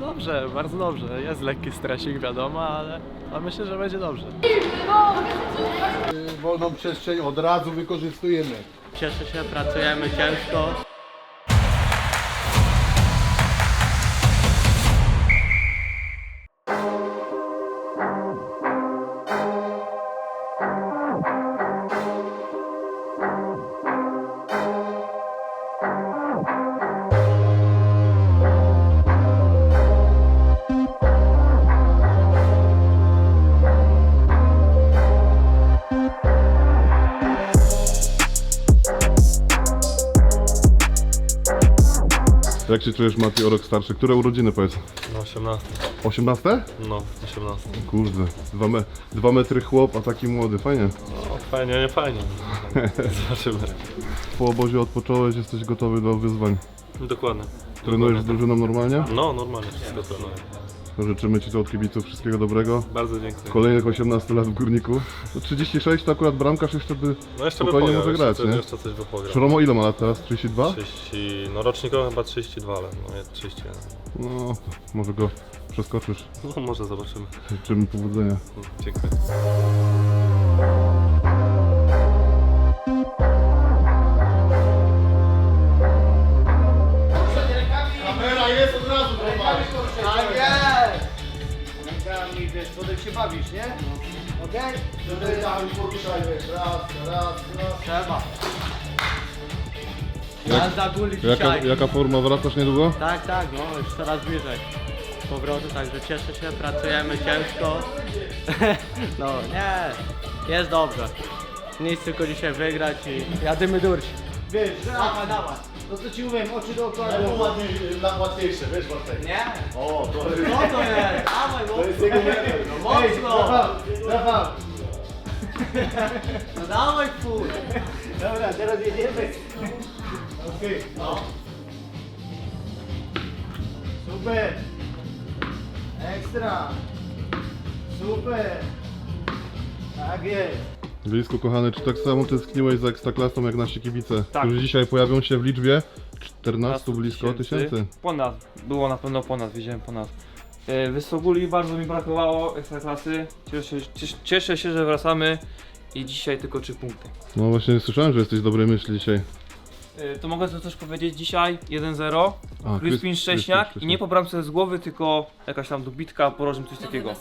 Dobrze, bardzo dobrze. Jest lekki stresik, wiadomo, ale, ale myślę, że będzie dobrze. Wolną przestrzeń od razu wykorzystujemy. Cieszę się, pracujemy ciężko. Jak się czujesz Mati o rok starszy? Które urodziny powiedz? No 18. 18? No, 18. Kurde, dwa, me, dwa metry chłop, a taki młody, fajnie. No, fajnie, nie fajnie. Zobaczymy. Po obozie odpocząłeś, jesteś gotowy do wyzwań. Dokładnie. Trenujesz z drużyną normalnie? No, normalnie wszystko trenuję. Życzymy Ci to od kibiców wszystkiego dobrego. Bardzo dziękuję. Kolejnych 18 lat w Górniku. No 36 to akurat bramkarz jeszcze by No jeszcze by spokojnie pograł, może jeszcze, grać, coś- nie? jeszcze coś by pograł. Szromo ile ma lat teraz? 32? 30, no rocznikowo chyba 32, ale no jest 31. No, może go przeskoczysz. No może zobaczymy. Życzymy powodzenia. Dziękuję. Się bawisz, nie? Okej? Rękami poruszaj, wiesz, raz, raz, raz. Trzeba. Jak- Jazda guli Jaka, dzisiaj. jaka forma? Wracasz niedługo? Tak, tak, no już coraz bliżej powrotu, także cieszę się, pracujemy ciężko. no nie, jest dobrze. Nic tylko dzisiaj wygrać i jadymy durć. Wiesz, że dawaj, dawaj. To co ci mówiłem, oczy dookoła Ale głowy. ładniej, dla- łatwiejsze, wiesz Bartek. Nie? O, to jest... Co to jest? Dawaj, To jest jego level. no Ej, mocno! Rafał, Rafał. No dawaj, full. Dobra, teraz jedziemy. Okej. No. Super. Ekstra. Super. Tak jest. Blisko kochany, czy tak samo tęskniłeś za Ekstraklasą jak nasi kibice, Tak. którzy dzisiaj pojawią się w liczbie 14 blisko tysięcy. Ponad, było na pewno ponad, widziałem ponad. E, Wysoguli bardzo mi brakowało ekstraklasy. Cieszę, cieszę, cieszę się, że wracamy i dzisiaj tylko 3 punkty. No właśnie słyszałem, że jesteś dobrej myśli dzisiaj. E, To mogę to też powiedzieć dzisiaj 1-0. A, Szcześniak i nie po bramce z głowy, tylko jakaś tam dobitka, porożnym, coś takiego.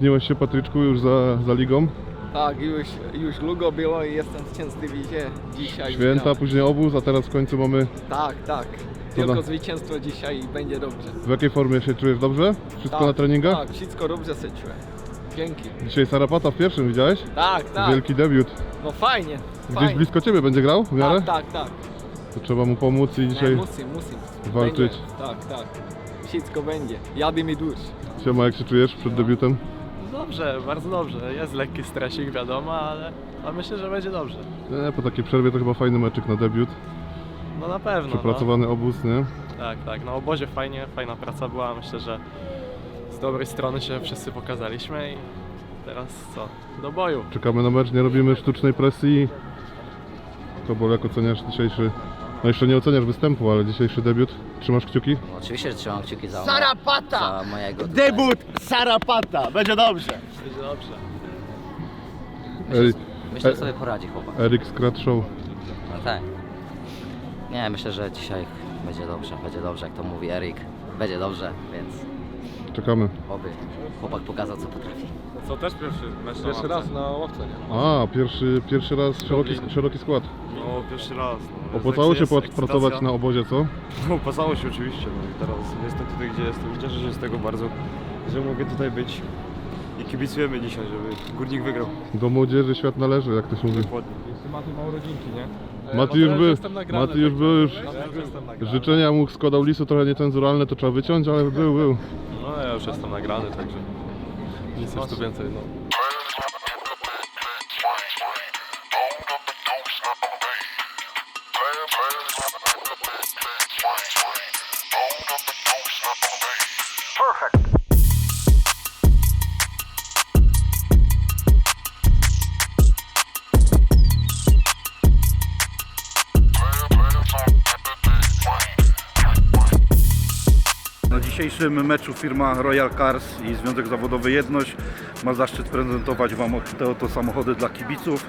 Stęskniłeś się Patryczku już za, za ligą? Tak, już, już długo było i jestem szczęśliwy, że dzisiaj Święta, później obóz, a teraz w końcu mamy... Tak, tak. Tylko da- zwycięstwo dzisiaj i będzie dobrze. W jakiej formie się czujesz dobrze? Wszystko tak, na treningach? Tak, wszystko dobrze się czuję. Dzięki. Dzisiaj Sarapata w pierwszym, widziałeś? Tak, tak. Wielki debiut. No fajnie. Gdzieś fajnie. blisko ciebie będzie grał w miarę? Tak, tak, tak. To trzeba mu pomóc i Nie, dzisiaj musim, musim. walczyć. Będzie. Tak, tak. Wszystko będzie. Jadę mi dusz. Siema, jak się czujesz przed debiutem? Dobrze, bardzo dobrze. Jest lekki stresik, wiadomo, ale, ale myślę, że będzie dobrze. Nie, po takiej przerwie to chyba fajny meczyk na debiut. No na pewno. No. Przepracowany obóz, nie? Tak, tak. Na obozie fajnie, fajna praca była. Myślę, że z dobrej strony się wszyscy pokazaliśmy i teraz co? Do boju. Czekamy na mecz, nie robimy sztucznej presji. Kobol, jak oceniasz dzisiejszy... No jeszcze nie oceniasz występu, ale dzisiejszy debiut. Trzymasz kciuki? Oczywiście, że trzymam kciuki za, Sarapata! za mojego tutaj. Debut Sarapata, będzie dobrze. Będzie dobrze. Eri, Myślę, E- że sobie poradzi chłopak. Erik Scratch Show. No tak. Nie, myślę, że dzisiaj będzie dobrze, będzie dobrze, jak to mówi Erik. Będzie dobrze, więc Czekamy. oby chłopak pokazał, co potrafi. Co też pierwszy mecz Pierwszy raz na ławce, nie? A, pierwszy, pierwszy raz szeroki, szeroki skład. No, pierwszy raz. No. Opłacało się pracować na obozie, co? No, opłacało się oczywiście, no i teraz jestem tutaj, gdzie jestem i cieszę się z tego bardzo, że mogę tutaj być i kibicujemy dzisiaj, żeby Górnik wygrał. Do młodzieży świat należy, jak to się mówi. Dokładnie. Maty ma urodzinki, nie? Mati już był, Mati już był już. Życzenia mu składał lisu trochę niecenzuralne, to trzeba wyciąć, ale był, był. Ja już jestem nagrany, także nic już tu więcej. No. Dzisiejszym meczu firma Royal Cars i Związek Zawodowy Jedność ma zaszczyt prezentować Wam te oto samochody dla kibiców.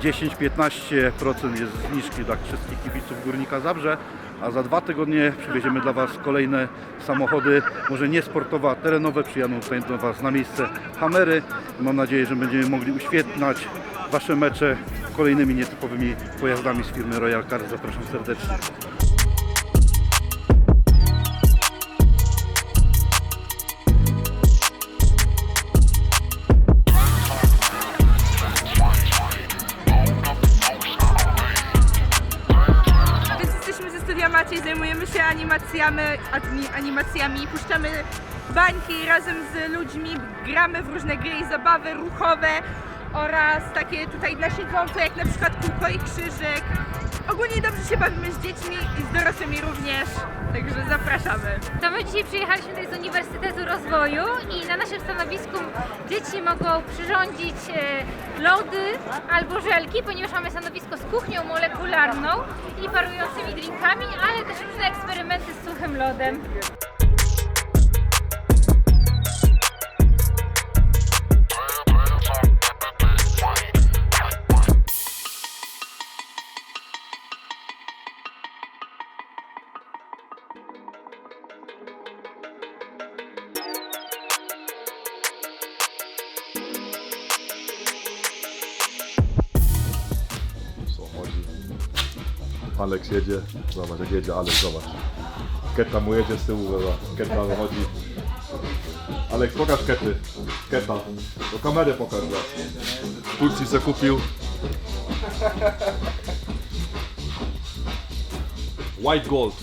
10-15% jest zniżki dla wszystkich kibiców Górnika Zabrze, a za dwa tygodnie przywieziemy dla Was kolejne samochody, może nie sportowe, a terenowe. Przyjadą tutaj do Was na miejsce Hamery. Mam nadzieję, że będziemy mogli uświetniać Wasze mecze kolejnymi nietypowymi pojazdami z firmy Royal Cars. Zapraszam serdecznie. Animacjami, animacjami, puszczamy bańki razem z ludźmi, gramy w różne gry i zabawy ruchowe oraz takie tutaj dla siedzące, jak na przykład kółko i krzyżyk. Ogólnie dobrze się bawimy z dziećmi i z dorosłymi również, także zapraszamy. To my dzisiaj przyjechaliśmy tutaj z Uniwersytetu Rozwoju i na naszym stanowisku dzieci mogą przyrządzić e, lody albo żelki, ponieważ mamy stanowisko z kuchnią molekularną i parującymi drinkami, ale też różne eksperymenty z suchym lodem. Aleks jedzie, zobacz jak jedzie Aleks, zobacz. Keta mu jedzie z tyłu, zobacz. Keta wychodzi. Aleks, pokaż kety. Keta. Do kamery pokaż go. W Turcji se kupił. White Gold.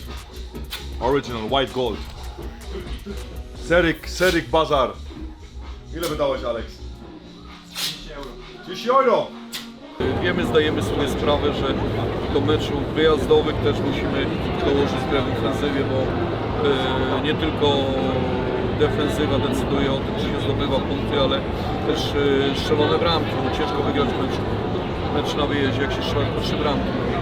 Original White Gold. Seryk, Seryk Bazar. Ile wydałeś Aleks? 30 euro. Wiemy, zdajemy sobie sprawę, że do meczów wyjazdowych też musimy dołożyć grę w ofensywie, bo e, nie tylko defensywa decyduje o tym, czy się zdobywa punkty, ale też e, strzelone bramki. No, ciężko wygrać mecz, mecz na wyjeździe, jak się strzela trzy bramki.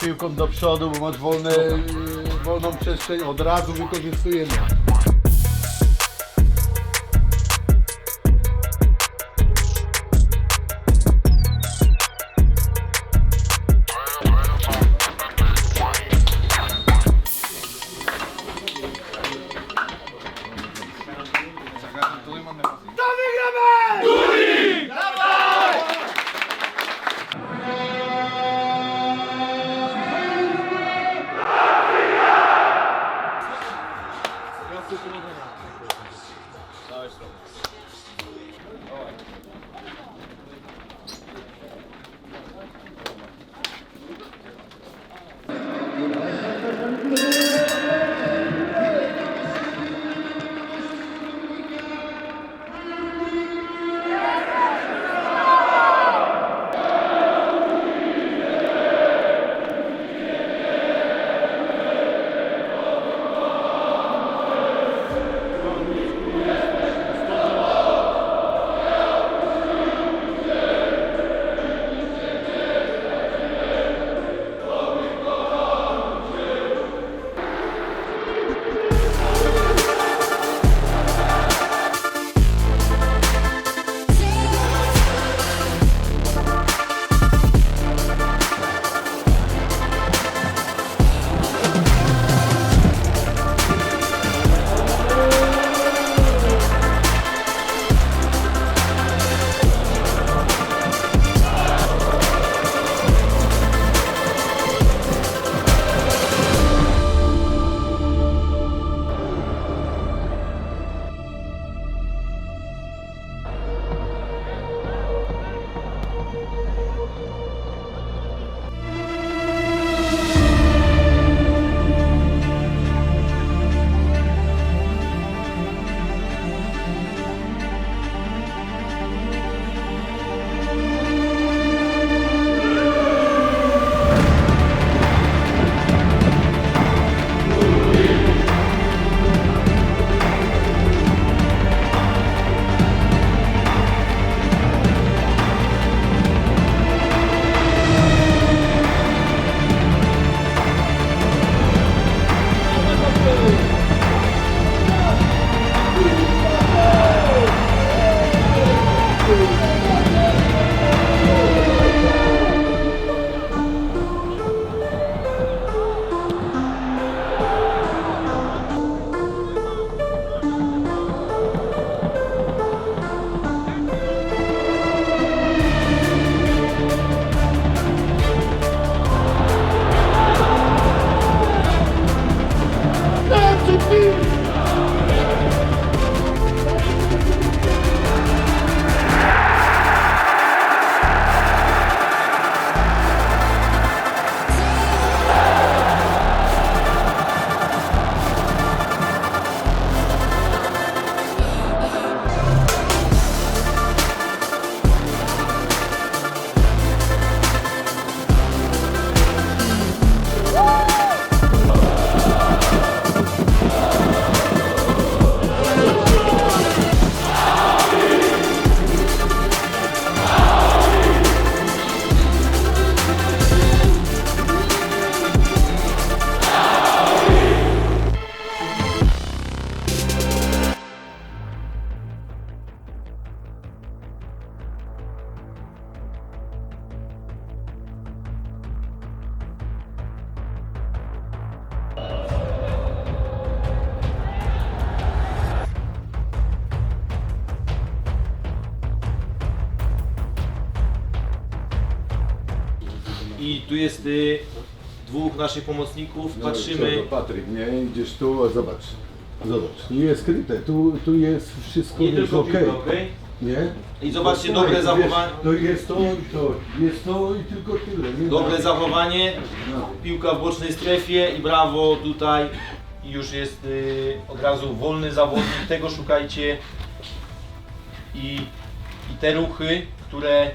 Piłką do przodu, bo masz wolne, e, wolną przestrzeń, od razu wykorzystujemy. Tu jest y, dwóch naszych pomocników, No, patrzymy. co Patryk, nie? Idziesz tu, a zobacz. Zobacz, nie jest skryte, tu, tu jest wszystko Nie jest tylko okej. Nie? I zobaczcie, To dobre wiesz, zachowanie. To jest to i to, jest to i tylko tyle. Nie Dobre ma- zachowanie, No. piłka w bocznej strefie i brawo tutaj. I już jest y, od razu wolny zawodnik, tego szukajcie. I, I te ruchy, które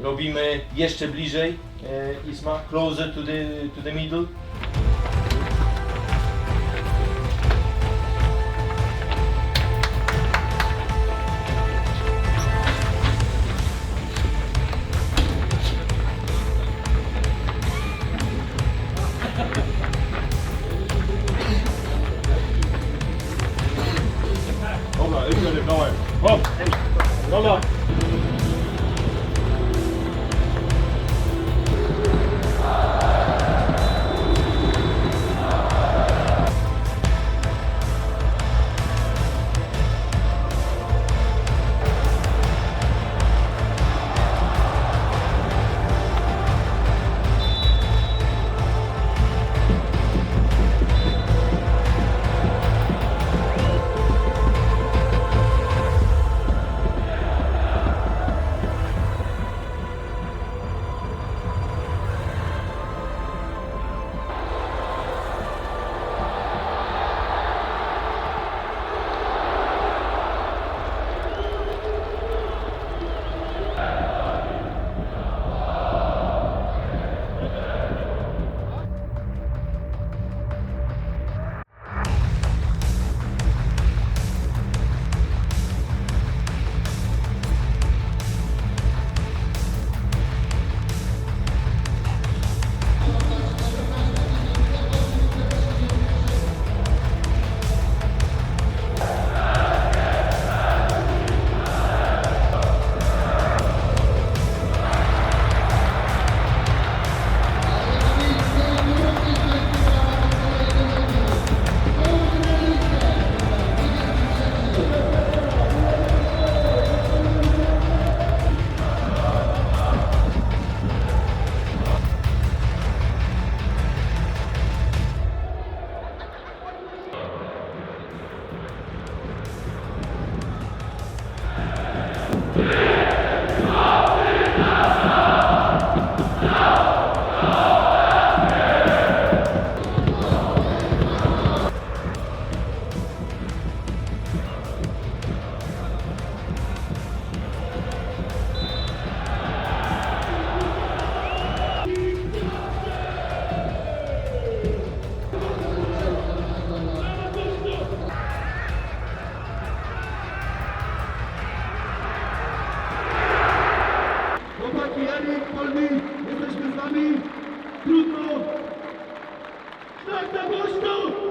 robimy jeszcze bliżej. E, Isma, closer to the, to the middle.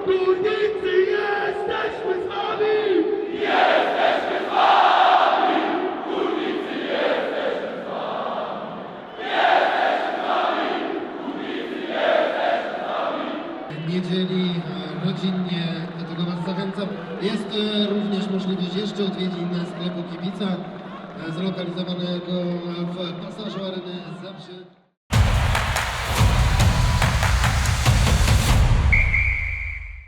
Głośno! Górnicy, jesteśmy z wami! niedzieli e, rodzinnie, dlatego Was zachęcam. Jest e, również możliwość jeszcze odwiedzin sklepu Kibica, e, zlokalizowanego w pasażu Areny Zabrze.